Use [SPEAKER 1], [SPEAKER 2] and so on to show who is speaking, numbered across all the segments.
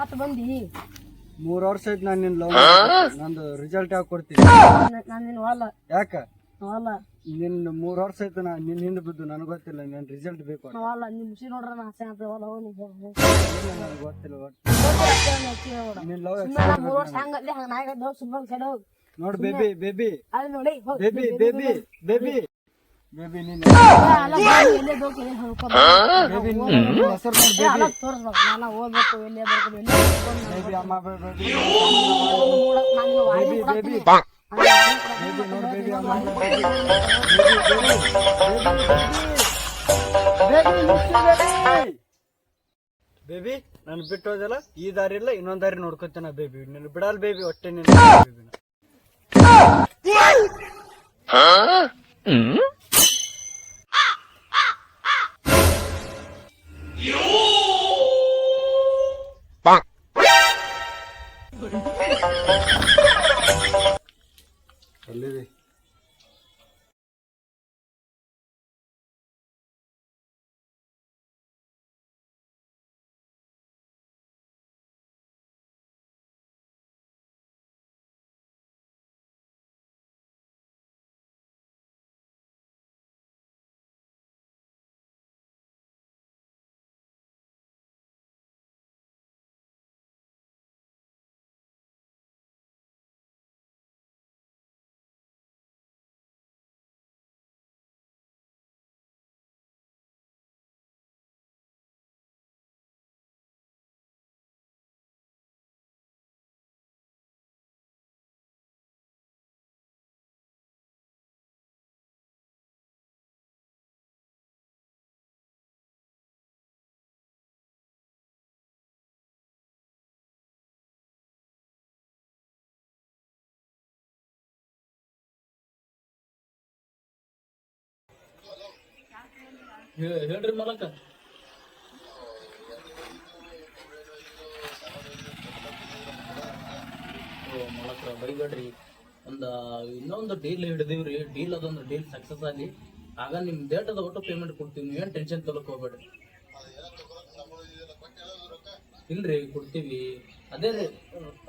[SPEAKER 1] ಮತ್ ಬಂದಿ.
[SPEAKER 2] ಮೂರ್ ವರ್ಷ ಆಯ್ತು ನಾನು ನಿನ್ ಲವ್ ನಂದು ರಿಸಲ್ಟ್ ಯಾಕೆ ಕೊಡ್ತೀನಿ?
[SPEAKER 1] ನಾನು ನಿನ್ನ ಹೊಲ.
[SPEAKER 2] ಯಾಕ?
[SPEAKER 1] ಹೊಲ.
[SPEAKER 2] ನಿನ್ ಮೂರ್ ವರ್ಷ ಆಯ್ತು ನಾ ನಿನ್ ಹಿಂದೆ ಬಿದ್ದು ನನಗೆ ಗೊತ್ತಿಲ್ಲ ನನ್ ರಿಸಲ್ಟ್ ಬೇಕು ಅಂತ.
[SPEAKER 1] ಹೊಲ. ನಿಮ್ ಮುಸಿ ನೋಡ್ರ ನಾ ಆಸೆ ಅಂತ ಹೊಲ ಹೋಗಿ
[SPEAKER 2] ಇಲ್ಲ, ನನಗ್ ಗೊತ್ತಿಲ್ಲ ಒಟ್ಟು. ನಿನ್ ಲವ್
[SPEAKER 1] ಮೂರ್ ವರ್ಷ ಹಂಗಲ್ಲಿ ಹಂಗ ನಾಯಿಗ ಹೋಗಿ ಸುಮ್ಮನೆ ಸೆಡ ಹೋಗಿ.
[SPEAKER 2] ನೋಡ್ ಬೇಬಿ ಬೇಬಿ.
[SPEAKER 1] ಅಲ್ಲಿ ನೋಡಿ ಹೋಗಿ.
[SPEAKER 2] Baby baby. ಬೇಬಿ. ಬೇಬಿ ನೀನ್
[SPEAKER 1] ಹೇಳ್ಕೊಂಡು
[SPEAKER 2] ಬೇಬಿ ಅಮ್ಮ ಬೇಬಿ ಬೇಬಿ ಬೇಬಿ ಅಮ್ಮ ನಾನು ಬಿಟ್ಟು ಹೋದಲ್ಲ, ಈ ದಾರಿ ಇಲ್ಲ, ಇನ್ನೊಂದ್ ದಾರಿ ನೋಡ್ಕೊತೇನ ಬೇಬಿ ನೀನು ಬಿಡಲ್ಲ ಬೇಬಿ ಹೊಟ್ಟೆ ನಿನ್ನ ಹ್ಮ್ ಎಲ್ಲಿದೆ
[SPEAKER 3] ಹೇಳ್ರಿ ಮಲಕ. ಮಲಕ ಬೈಬೇಡ್ರಿ ಒಂದ, ಇನ್ನೊಂದು ಡೀಲ್ ಹಿಡಿದಿವ್ರಿ. ಡೀಲ್ ಅದೊಂದು ಡೀಲ್ ಸಕ್ಸಸ್ ಆಗಿ ಆಗ ನಿಮ್ ಡೇಟದ ಒಟ್ಟು ಪೇಮೆಂಟ್ ಕೊಡ್ತೀವಿ. ನೀವೇನ್ ಟೆನ್ಷನ್ ತೊಲಕ್ ಹೋಗ್ಬೇಡ್ರಿ. ಇಲ್ರಿ, ಕೊಡ್ತೀವಿ. ಅದೇ ರೀ,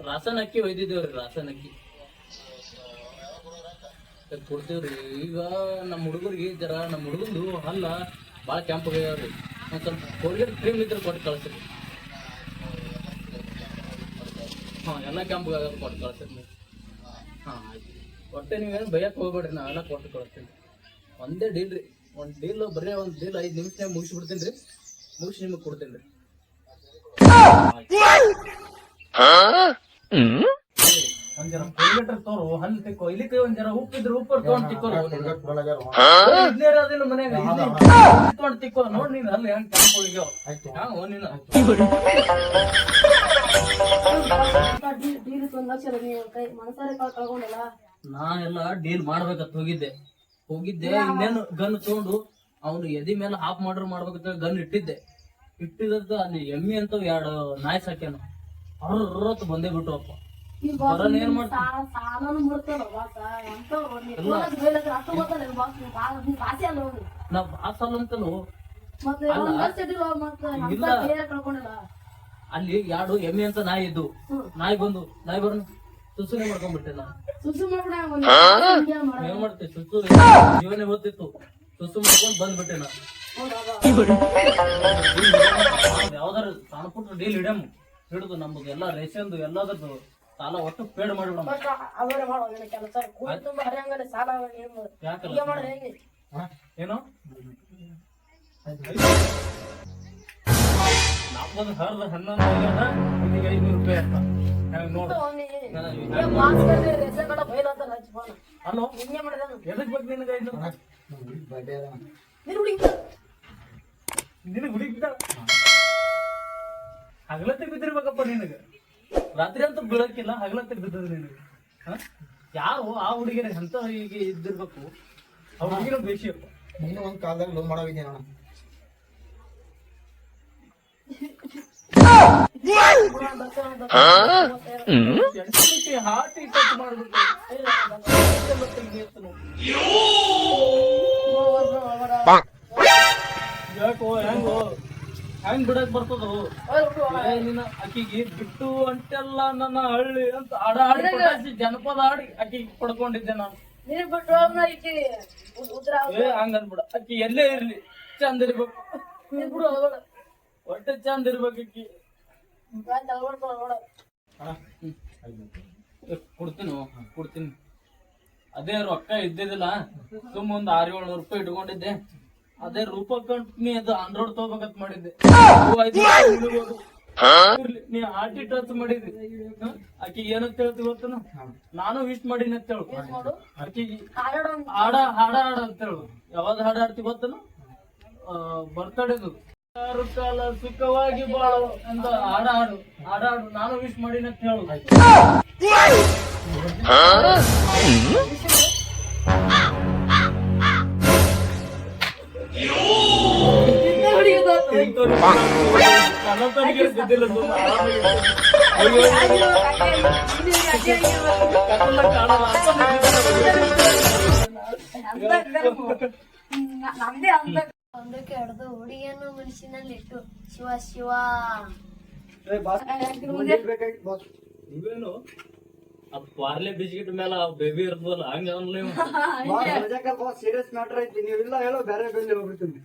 [SPEAKER 3] ರಾಸನ್ ಅಕ್ಕಿ ಒಯ್ದಿದ್ದೇವ್ರಿ, ರಾಸನ್ ಅಕ್ಕಿ. ಅದ್ ಕೊಡ್ತೀವ್ರಿ. ಈಗ ನಮ್ಮ ಹುಡುಗರಿಗೆ ಜರ ನಮ್ಮ ಹುಡುಗಂದು ಹಲ್ಲ ಭಾಳ ಕ್ಯಾಂಪ್ ಆಗ್ಯಾವ್ರಿ ಒಂದ್ ಸ್ವಲ್ಪ ಕೋಲ್ಗೇಟ್ ಕ್ರೀಮ್ ಇದ್ರೆ ಕೊಟ್ಟು ಕಳಿಸ್ರಿ. ಹಾಂ ಎಲ್ಲ ಕ್ಯಾಂಪ್ ಕೊಟ್ಟು ಕಳಿಸ್ರಿ ನೀವು. ಹಾಂ ಆಯ್ತು. ಒಟ್ಟೆ ನೀವೇನು ಬೈಯಕ್ಕೆ ಹೋಗ್ಬೇಡ್ರಿ ನಾವೆಲ್ಲ ಕೊಟ್ಟು ಕಳಿಸ್ತೀನಿ. ಒಂದೇ ಡೀಲ್ ರೀ. ಒಂದು ಡೀಲ್ ಬರೀ ಒಂದು ಡೀಲ್ ಐದು ನಿಮಿಷ ಮುಗಿಸ್ಬಿಡ್ತೀನಿ ರೀ. ಮುಗಿಸಿ ನಿಮಗೆ ಕೊಡ್ತೀನಿ ರೀ. ಜರ ತೋರು ಹಲ್ಲು ತಿಕ್ಕೋ. ಇಲ್ಲಿ ಕೈ ಒಂದ್ ಜರ ಉಪ್ಪಿದ್ರೆ ಉಪ್ಪು ತಗೊಂಡ್ ತಿಕ್ಕೋರು ಇದ್ನೇ ಇರೋದಿಲ್ಲ ಮನ್ಯಾಗ ತಗೊಂಡ್ ತಿಕ್ಕೋ. ನೋಡ್ ನೀನ್ ಅಲ್ಲಿ ಹೆಂಗ್ ನೀನು.
[SPEAKER 1] ಡೀಲ್
[SPEAKER 3] ನಾ ಎಲ್ಲ ಮಾಡ್ಬೇಕಂತ ಹೋಗಿದ್ದೆ. ಹೋಗಿದ್ದೆ ಇನ್ನೇನು ಗನ್ ತಗೊಂಡು ಅವನು ಎದಿ ಮೇಲೆ ಹಾಫ್ ಮರ್ಡರ್ ಮಾಡ್ಬೇಕಂತ ಗನ್ ಇಟ್ಟಿದ್ದೆ. ಇಟ್ಟಿದ್ದ ಅಲ್ಲಿ ಎಮ್ಮಿ ಅಂತ ಎರಡು ನಾಯಿ ಸಾಕ್ಯಾನ. ಅರ್ರತ್ ಬಂದೇ ಬಿಟ್ಟು ಅಪ್ಪ
[SPEAKER 1] ಅಲ್ಲ.
[SPEAKER 3] ನಾ ಬಾಸ್
[SPEAKER 1] ಬೇರೆ
[SPEAKER 3] ಎರಡು ಎಮ್ಮೆ ಅಂತ ನಾಯಿ ಇದ್ದು. ನಾಯಿ ಬಂದು ನಾಯಿ ಬರೋಣ ಸುಸುನೆ ಮಾಡ್ಕೊಂಡ್ಬಿಟ್ಟೆ ನಾ
[SPEAKER 1] ಸುಸು
[SPEAKER 3] ಏನ್ ಮಾಡ್ತೆ? ಸುಸು ಜೀವನೇ ಗೊತ್ತಿತ್ತು ಸುಸು ಮಾಡ್ಕೊಂಡ್ ಬಂದ್ಬಿಟ್ಟೆ ನಾ ಯಾವ್ದಾರ ಸಣ್ಣ ಪುಟ್ಟ ಡೀಲ್ ಇಡಮ್. ಹಿಡಿದು ನಮ್ದು ಎಲ್ಲ ರೇಷನ್ದು ಎಲ್ಲದರದ್ದು ಸಾಲ ಒಟ್ಟು ಪೇಡ್ ಮಾಡಿಬಿಡಮ್
[SPEAKER 1] ಅವರೇ ಮಾಡೋ ನಿನ್ನ ಕೆಲಸ. ಕೂಲಿ ತುಂಬಾ ಹರಿಯಂಗನೆ ಸಾಲ
[SPEAKER 3] ಮಾಡ್ರಿ
[SPEAKER 1] ಹೇಗೆ
[SPEAKER 3] ಏನು? ನಾಲ್ಕೊಂದು ಹರಿದ ಹನ್ನೊಂದು ಆಗ್ಯದ ಐನೂರು ರೂಪಾಯಿ ಅಂತ. ಹೆಂಗ್ ನೋಡು.
[SPEAKER 1] ಮಾಸ್ಕ್
[SPEAKER 3] ಅಲ್ಲೋ
[SPEAKER 1] ಮಾಡಿದಾನು
[SPEAKER 3] ಎದಕ್ ಬೇಕು ನಿನಗೆ ಐದು
[SPEAKER 1] ನೀನು ಹುಡುಗಿ
[SPEAKER 3] ನಿನಗೆ ಹುಡುಗಿದ ಹಗಲತ್ತೆ ಬಿದ್ದಿರ್ಬೇಕಪ್ಪ ನಿನಗೆ. ರಾತ್ರಿ ಅಂತೂ ಬೀಳಕ್ಕಿಲ್ಲ ಹಗಲತ್ತೆ ಬಿದ್ದದ ನಿನಗೆ ಹ? ಯಾರು ಆ ಹುಡುಗಿನ ಎಂತ ಹೀಗೆ ಇದ್ದಿರ್ಬೇಕು? ಆ ಹುಡುಗಿನ ಬೇಸಿಯಪ್ಪ
[SPEAKER 4] ನೀನು ಒಂದ್ ಕಾಲದಾಗ ಲೋನ್ ಮಾಡೋಗಿದ್ದೆ ನಾನು
[SPEAKER 3] ಹಾರ್ಟ್ ಟಚ್ ಮಾಡ್ಬಿಟ್ಟು ಯಾಕೋ ಹೆಂಗೋ? ಹೆಂಗ್ ಬಿಡಕ್ ಬರ್ತದ ನಿನ್ನ ಆಕಿಗೆ ಬಿಟ್ಟು ಅಂತೆಲ್ಲ ನನ್ನ ಹಳ್ಳಿ ಅಂತ ಹಾಡ ಹಾಡಿ ಜನಪದ ಹಾಡಿ ಆಕಿಗೆ ಪಡ್ಕೊಂಡಿದ್ದೆ ನಾನು.
[SPEAKER 1] ಹಂಗನ್ಬಿಡ ಅಕ್ಕಿ.
[SPEAKER 3] ಏ ಹಂಗ ಅನ್ಬಿಡ ಎಲ್ಲೇ ಇರ್ಲಿ. ಚಂದ ಇರ್ಬೇಕು. ಒಟ್ಟು ಚಂದ ಇರ್ಬೇಕು. ಏ, ಕೊಡ್ತೀನಿ ಕೊಡ್ತೀನಿ. ಅದೇ ರೊಕ್ಕ ಇದ್ದಿದ್ದಿಲ್ಲ. ಸುಮ್ಮ ಒಂದ್ ಆರ್ ಏಳ್ನೂರು ರೂಪಾಯಿ ಇಟ್ಕೊಂಡಿದ್ದೆ. ಅದೇ ರೂಪ ಕಂಪ್ನಿ ಅದು ಆಂಡ್ರಾಯ್ಡ್ ತಗೋಬೇಕಂತ ಮಾಡಿದ್ದೆ. ನೀ ಆಟಿ ಟಚ್ ಮಾಡಿದ್ರಿ ಆಕಿ ಏನಂತ ಹೇಳ್ತಿ ಗೊತ್ತನ? ನಾನು ವಿಶ್ ಮಾಡೀನಿ ಅಂತ ಹೇಳು. ಆಕಿ
[SPEAKER 1] ಹಾಡಾಡೋ
[SPEAKER 3] ಹಾಡ ಹಾಡ ಹಾಡ ಅಂತ ಹೇಳು. ಯಾವಾಗ ಹಾಡ ಆಡ್ತಿ ಗೊತ್ತನ? ಬರ್ತಡೇದು ಆರು ಕಾಲ ಸುಖವಾಗಿ ಬಾಳು ಅಂತ ಹಾಡ ಹಾಡು ಹಾಡ ಹಾಡು. ನಾನು ವಿಶ್ ಮಾಡೀನಿ ಅಂತ ಹೇಳು.
[SPEAKER 1] ನಮ್ದೇ ಅಂತ
[SPEAKER 5] ಒಂದು ಕೆಡ್ದು ಹುಡುಗಿಯನ್ನು ಮನುಷ್ಯನಲ್ಲಿ ಇಟ್ಟು ಶಿವ ಶಿವ
[SPEAKER 3] ಆ ಪಾರ್ಲೆ ಬಿಸ್ಕಿಟ್ ಮೇಲೆ ಆ ಬೇಬಿ ಇರ್ತದಲ್ಲ ಹಂಗ. ಅನ್ಲಿ
[SPEAKER 2] ಸೀರಿಯಸ್ ಮ್ಯಾಟರ್ ಐತಿ. ನೀವಿಲ್ಲ ಹೇಳೋ ಬೇರೆ ಬೆಲ್ಲಿ ಹೋಗ್ಬಿಡ್ತೀನಿ.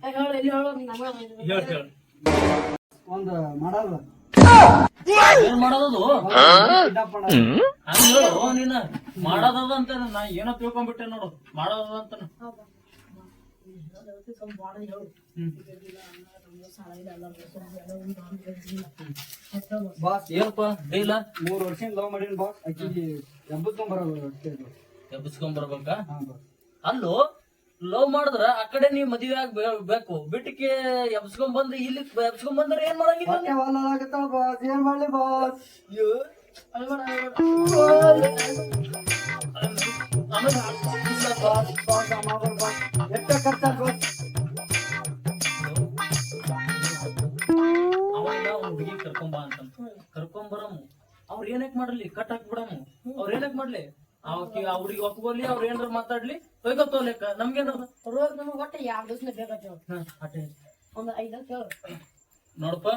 [SPEAKER 1] ಹೇಳು ಹೇಳಿ.
[SPEAKER 2] ಒಂದು ಮಾಡಲ್ಲ
[SPEAKER 3] ಏನ್ ಮಾಡೋದದು? ಹಂಗ ಹೇಳು ನೀನ. ಮಾಡೋದದ ಅಂತ ನಾ ಏನೋ ತಿಳ್ಕೊಂಡ್ಬಿಟ್ಟೆ ನೋಡು. ಮಾಡೋದದ ಅಂತ
[SPEAKER 2] ಬಾಸ್
[SPEAKER 3] ಏನಪ್ಪ? ಡೀಲ?
[SPEAKER 2] ಮೂರು ವರ್ಷದಿಂದ ಲವ್ ಮಾಡೀನಿ ಬಾಸ್. ಬರಲ್ಲ ಅಷ್ಟೇ ಇದು.
[SPEAKER 3] ಎಬ್ಬಿಸ್ಕೊಂಡ್ ಬರ್ಬೇಕಾ? ಅಲ್ಲೋ ಲವ್ ಮಾಡಿದ್ರ ಆ ಕಡೆ ನೀ ಮದುವೆ ಆಗ್ಬೇಕು. ಬಿಟ್ಟಿಗೆ ಎಬ್ಸ್ಕೊಂಡ್ ಬಂದ್ ಇಲ್ಲಿ ಎಬ್ಸ್ಕೊಂಡ್ ಬಂದ್ರೆ ಏನ್ ಮಾಡಂಗಿಲ್ಲ
[SPEAKER 2] ಬಾಸ್ ಏನ್ ಮಾಡ್ಲಿ ಬಾಸ್? ಬಾಸ್
[SPEAKER 3] ಕರ್ಕೊಂಡ್ ಕರ್ಕೊಂಬರಮ್. ಅವ್ರ ಏನಕ್ ಮಾಡ್ಲಿ? ಕಟ್ ಹಾಕ್ಬಿಡಮ್. ಅವ್ರ ಏನಕ್ ಮಾಡ್ಲಿ? ಅವಕ್ಕೆ ಅವ್ರಿಗೆ ಹುಡುಗಿ ಒಪ್ಕೊಲಿ ಅವ್ರ ಏನಾರ ಮಾತಾಡ್ಲಿ ತೊಯ್ಕೊತ್ತೋಲೆಕ್ಕ ನಮ್ಗೇನದ
[SPEAKER 1] ರೋಗ ನಮಗೆ ಒಟ್ಟು ಎರಡು ದಿವಸ ಬೇಕಾಗ್ತೇವೆ
[SPEAKER 3] ಹ, ಅಟೆ
[SPEAKER 1] ಒಂದು ಐದು ಅಂತ
[SPEAKER 3] ನೋಡಪ್ಪ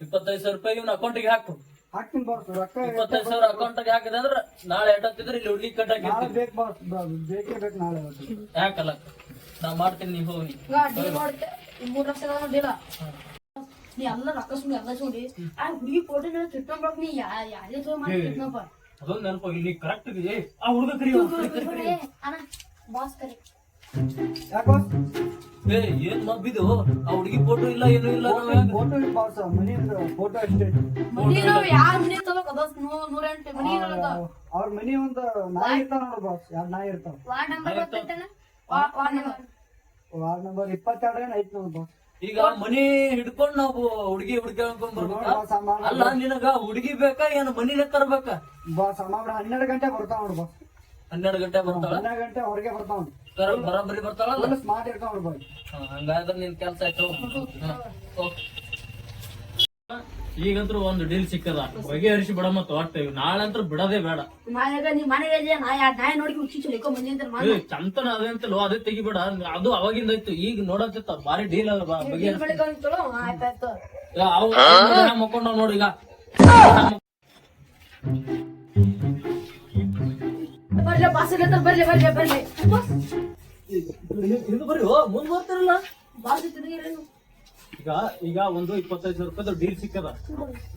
[SPEAKER 3] ಇಪ್ಪತ್ತೈದು ಸಾವಿರ ರೂಪಾಯಿ ಇವ್ನ ಅಕೌಂಟಿಗೆ ಹಾಕು.
[SPEAKER 2] ಹಾಕ್ತೀನಿ ಬಾಸ್ ರೊಕ್ಕ
[SPEAKER 3] ಇಪ್ಪತ್ತೈದು ಸಾವಿರ ಅಕೌಂಟಿಗೆ ಹಾಕಿದೆ ಅಂದ್ರ ನಾಳೆ ಎಟ್ಟತ್ತಿದ್ರೆ ಇಲ್ಲಿ ಹುಡುಗಿ ಕಟ್
[SPEAKER 2] ನಾಳೆ
[SPEAKER 3] ಹಾಕಿರ್ತೀನಿ
[SPEAKER 2] ಬೇಕು ಬಾಸ್ ಬ- ಬೇಕೇ ಬೇಕು ನಾಳೆ ಅವತ್ತು.
[SPEAKER 3] ಯಾಕಲ್ಲ? ನಾ ಮಾಡ್ತೀನಿ ನೀವು ಹೋಗಿ.
[SPEAKER 1] ಮೂರ್ ಲಕ್ಷ ಡೀಲ ನೀ ಎಲ್ಲ ರೊಕ್ಕ ಸುಮ್ಮನೆ ಎಲ್ಲ ಸುಮ್ಮನೆ ಆ ಹುಡುಗಿ ಫೋಟೋ ತಿಟ್ಕೊಂಡ್ಬಳಕ್ ನೀ ಯಾ ಯಾರೇ ತೋ ಮಾಡಿ ತಿಟ್ಕೊಂಬ
[SPEAKER 3] ಅದೊಂದು ನೆನಪು ಇಲ್ಲಿ ಕರೆಕ್ಟ್ ಆ ಹುಡುಗ ಕರಿ
[SPEAKER 5] ಅಣ್ಣ ಬಾಸ್ ಕರಿ.
[SPEAKER 2] ಯಾಕ್ ಬಾಸ್
[SPEAKER 3] ಏ ಏನ್ ಮಬ್ಬಿದು ಆ ಹುಡುಗಿ ಫೋಟೋ ಇಲ್ಲ ಏನು ಇಲ್ಲ
[SPEAKER 2] ಫೋಟೋ ಇಲ್ಲ ಬಾಸ್ ಮನಿ ಫೋಟೋ ಅಷ್ಟೇ.
[SPEAKER 1] ಮನಿ ನಾವ್ ಯಾರ ಮನಿ ತಗೋಕ್ ಅದ? ನೂ- ನೂರೆಂಟು ಮನಿ ಇರೋದ
[SPEAKER 2] ಅವ್ರ ಮನಿ ಒಂದ್ ನಾಯಿ ಇರ್ತಾವ ನೋಡು ಬಾಸ್ ಯಾರ್ ನಾಯಿ ಇರ್ತಾವ?
[SPEAKER 5] Ward number.
[SPEAKER 2] ವಾರ್ಡ್ ನಂಬರ್ ಇಪ್ಪತ್ತೆರಡು ಏನ್ ಐತ್ ನೋಡು ಬಾಸ್
[SPEAKER 3] ಈಗ ಮನಿ ಹಿಡ್ಕೊಂಡ್ ನಾವು ಹುಡುಗಿ ಹುಡುಗಿ ಬರ್ಬೇಕಾ? ಅಲ್ಲ ನಿನಗ ಹುಡುಗಿ ಬೇಕಾ? ಏನು ಮನಿನ ತರ್ಬೇಕ?
[SPEAKER 2] ಬಾ ಹನ್ನೆರಡು ಗಂಟೆ ಬರ್ತಾವ ನೋಡು ಬಾಸ್
[SPEAKER 3] ಹನ್ನೆರಡು ಗಂಟೆ ಬರ್ತಾಳ?
[SPEAKER 2] ಹನ್ನೆರಡು ಗಂಟೆ ಹೊರಗೆ ಬರ್ತಾವ ಬರಬರಿ
[SPEAKER 3] ಬರ- ಬರಾಬರಿ ಬರ್ತಾಳಲ್ಲ?
[SPEAKER 2] ಫುಲ್ ಸ್ಮಾರ್ಟ್ ಇರ್ತಾವ
[SPEAKER 3] ನೋಡ್ಬೋದು ಹಂಗಾದ್ರೆ ನಿನ್ ಕೆಲ್ಸ ಆಯ್ತು. ಹೋಗ್. ಒಂದು ಡೀಲ್ ಸಿಕ್ಕದ. ಬಗೆಹರಿಸಿ ಬಿಡ ಮತ್ತ ಒಟ್ಟ ನಾಳೆ ಅಂತೂ ಬಿಡೋದೇ ಬೇಡ.
[SPEAKER 1] ಮನೆಗೆ ನಾಯಿ ನೋಡಿ
[SPEAKER 3] ಏ, ಚಂತನ ಅದಂತಲೋ ಅದೇ ತೆಗಿಬೇಡ. ಅದು ಅವಾಗಿಂದ ಇತ್ತು ಈಗ ನೋಡತ್ತಿತ್ತ ಬಾರಿ ಡೀಲ್ ಅದ ಬಾ- ಬಗೆಹರಿಸಿ ಅವು ಮಕ್ಕೊಂಡ ನೋಡಿ ಈಗ.
[SPEAKER 1] ಬರ್ಲಿ ಬಾಸ್ ಬರ್ಲಿ ಬರ್ಲಿ ಬರ್ಲಿ
[SPEAKER 3] ಇದು ಮುಂದ್ ಬರ್ತಾರಲ್ಲ?
[SPEAKER 1] ಬಾಸ್ ತಿರುಗಿರೇನು
[SPEAKER 3] ಈಗ ಈಗ ಒಂದು ಇಪ್ಪತ್ತೈದು ಸಾವಿರ ರೂಪಾಯಿ ಡೀಲ್ ಸಿಕ್ಕದ.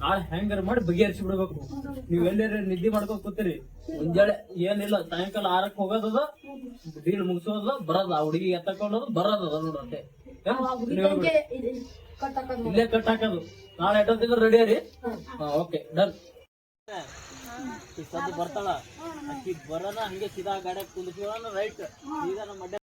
[SPEAKER 3] ನಾಳೆ ಹೆಂಗಾರ ಮಾಡಿ ಬಗೆಹರಿಸಿ ಬಿಡ್ಬೇಕು. ನೀವ್ ಎಲ್ಲಾರ ನಿದ್ದೆ ಮಾಡ್ಕೊಂಡ್ ಕೂತೀರಿ. ಮುಂಜಾನೆ ಏನಿಲ್ಲ ಸಾಯಂಕಾಲ ಆರಕ್ ಹೋಗೋದದ ಡೀಲ್ ಮುಗಿಸೋದ ಬರೋದ. ಆ ಹುಡುಗಿ ಎತ್ತಕೊಳ್ಳೋದು ಬರೋದದ
[SPEAKER 1] ಕಟ್ಟಕ್ಕ
[SPEAKER 3] ಇಲ್ಲೇ ಕಟ್ ಹಾಕೋದು. ನಾಳೆ ಎಷ್ಟೊತ್ತಿದ್ರೆ ರೆಡಿ ರೀ? ಓಕೆ ಡನ್ ಬರ್ತಾಳ. ಅಕ್ಕಿ ಬರೋಣ ಹಂಗೆ ಸೀದಾ ಗಾಡಿ ಕುಂದಿಸ್ಕೊಳ್ಳೋಣ ರೈಟ್ ಸೀದಾ ನಮ್ಮ ಅಡ್ಡ